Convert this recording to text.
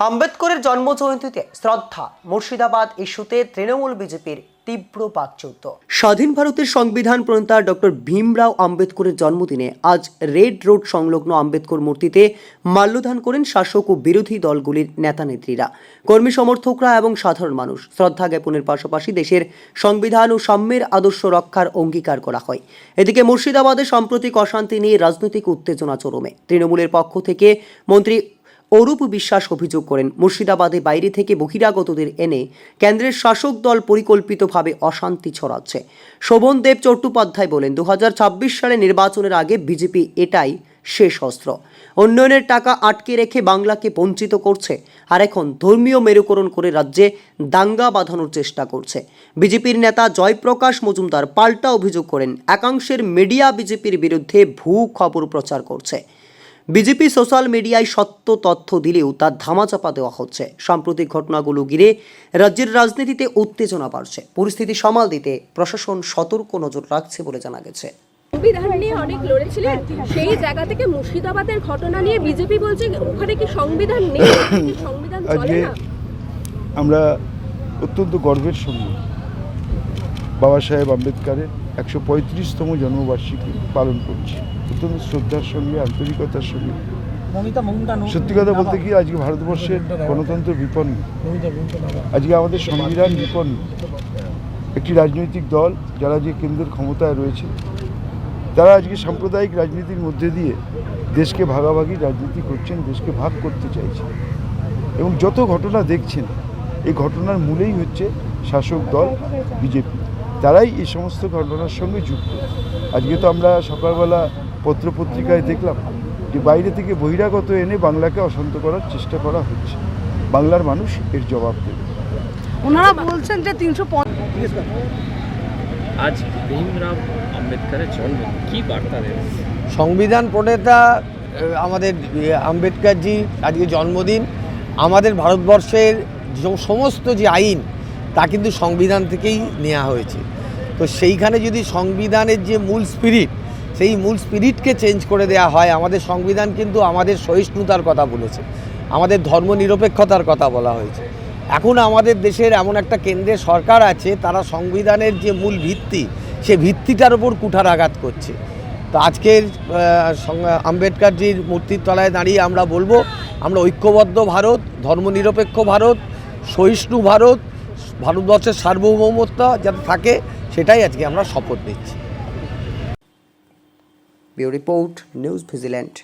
আম্বেদকরের জন্মজয়ন্তীতে শ্রদ্ধা মুর্শিদাবাদ ইস্যুতে তৃণমূল বিজেপির তীব্র বাকযুদ্ধ স্বাধীন ভারতের সংবিধান প্রণেতা ডক্টর ভীমরাও আম্বেদকরের জন্মদিনে আজ রেড রোড সংলগ্ন আম্বেদকর মূর্তিতে মাল্যদান করেন শাসক ও বিরোধী দলগুলির নেতানেত্রীরা। কর্মী সমর্থকরা এবং সাধারণ মানুষ শ্রদ্ধা জ্ঞাপনের পাশাপাশি দেশের সংবিধান ও সাম্যের আদর্শ রক্ষার অঙ্গীকার করা হয়। এদিকে মুর্শিদাবাদে সাম্প্রতিক অশান্তি নিয়ে রাজনৈতিক উত্তেজনা চরমে। তৃণমূলের পক্ষ থেকে মন্ত্রী অরূপ বিশ্বাস অভিযোগ করেন। মুর্শিদাবাদে বাইরে থেকে বহিরাগতদের এনে কেন্দ্রের শাসক দল পরিকল্পিতভাবে অশান্তি ছড়াচ্ছে। শোভন দেব চট্টোপাধ্যায় বলেন, দুহাজার ছাব্বিশ সালে নির্বাচনের আগে বিজেপি এটাই শেষ অস্ত্র। উন্নয়নের টাকা আটকে রেখে বাংলাকে বঞ্চিত করছে, আর এখন ধর্মীয় মেরুকরণ করে রাজ্যে দাঙ্গা বাঁধানোর চেষ্টা করছে। বিজেপির নেতা জয়প্রকাশ মজুমদার পাল্টা অভিযোগ করেন, একাংশের মিডিয়া বিজেপির বিরুদ্ধে ভূ খবর প্রচার করছে। বিজেপি সোশ্যাল মিডিয়ায় সত্য তথ্য দিলেও তার ধামাচাপা দেওয়া হচ্ছে। সাম্প্রতিক ঘটনাগুলো ঘিরে রাজ্যের রাজনীতিতে উত্তেজনা বাড়ছে। পরিস্থিতি সামাল দিতে প্রশাসন সতর্ক নজর রাখছে বলে জানা গেছে। সংবিধান নিয়ে অনেক লড়েছিলেন। সেই জায়গা থেকে মুর্শিদাবাদের ঘটনা নিয়ে বিজেপি বলছে ওখানে কি সংবিধান নেই? সংবিধান চলে না? আমরা অত্যন্ত গর্বের সঙ্গে বাবা সাহেব আম্বেদকারের একশো পঁয়ত্রিশতম জন্মবার্ষিকী পালন করছি। অত্যন্ত শ্রদ্ধার সঙ্গে আন্তরিকতার সঙ্গে। সত্যি কথা বলতে কি আজকে ভারতবর্ষের গণতন্ত্র বিপন্ন। আজকে আমাদের সংবিধান বিপন্ন। একটি রাজনৈতিক দল যারা যে কেন্দ্রের ক্ষমতায় রয়েছে তারা আজকে সাম্প্রদায়িক রাজনীতির মধ্যে দিয়ে দেশকে ভাগাভাগি রাজনীতি করছেন দেশকে ভাগ করতে চাইছেন এবং যত ঘটনা দেখছেন এই ঘটনার মূলেই হচ্ছে শাসক দল বিজেপি। তারাই এই সমস্ত ঘটনার সঙ্গে যুক্ত। আজকে তো আমরা সকালবেলা পত্রপত্রিকায় দেখলাম যে বাইরে থেকে বহিরাগত এনে বাংলাকে অশান্ত করার চেষ্টা করা হচ্ছে। বাংলার মানুষ এর জবাব দেবে। ওনারা বলছেন যে তিনশো আজ ভীমরাও আম্বেদকরের জন্মদিন। কি বার্তা দেবে সংবিধান প্রণেতা আমাদের আম্বেদকরজি আজকে জন্মদিন। আমাদের ভারতবর্ষের সমস্ত যে আইন তা কিন্তু সংবিধান থেকেই নেওয়া হয়েছে। তো সেইখানে যদি সংবিধানের যে মূল স্পিরিট সেই মূল স্পিরিটকে চেঞ্জ করে দেওয়া হয়, আমাদের সংবিধান কিন্তু আমাদের সহিষ্ণুতার কথা বলেছে, আমাদের ধর্মনিরপেক্ষতার কথা বলা হয়েছে। এখন আমাদের দেশের এমন একটা কেন্দ্রের সরকার আছে, তারা সংবিধানের যে মূল ভিত্তি, সে ভিত্তিটার উপর কুঠারাঘাত করছে। তো আজকের আম্বেদকরজির মূর্তির তলায় দাঁড়িয়ে আমরা বলব, আমরা ঐক্যবদ্ধ ভারত, ধর্মনিরপেক্ষ ভারত, সহিষ্ণু ভারত ভারতবর্ষের সার্বভৌমত্ব যাতে থাকে সেটাই আজকে আমরা শপথ নিচ্ছি। Bureau report news vigilant.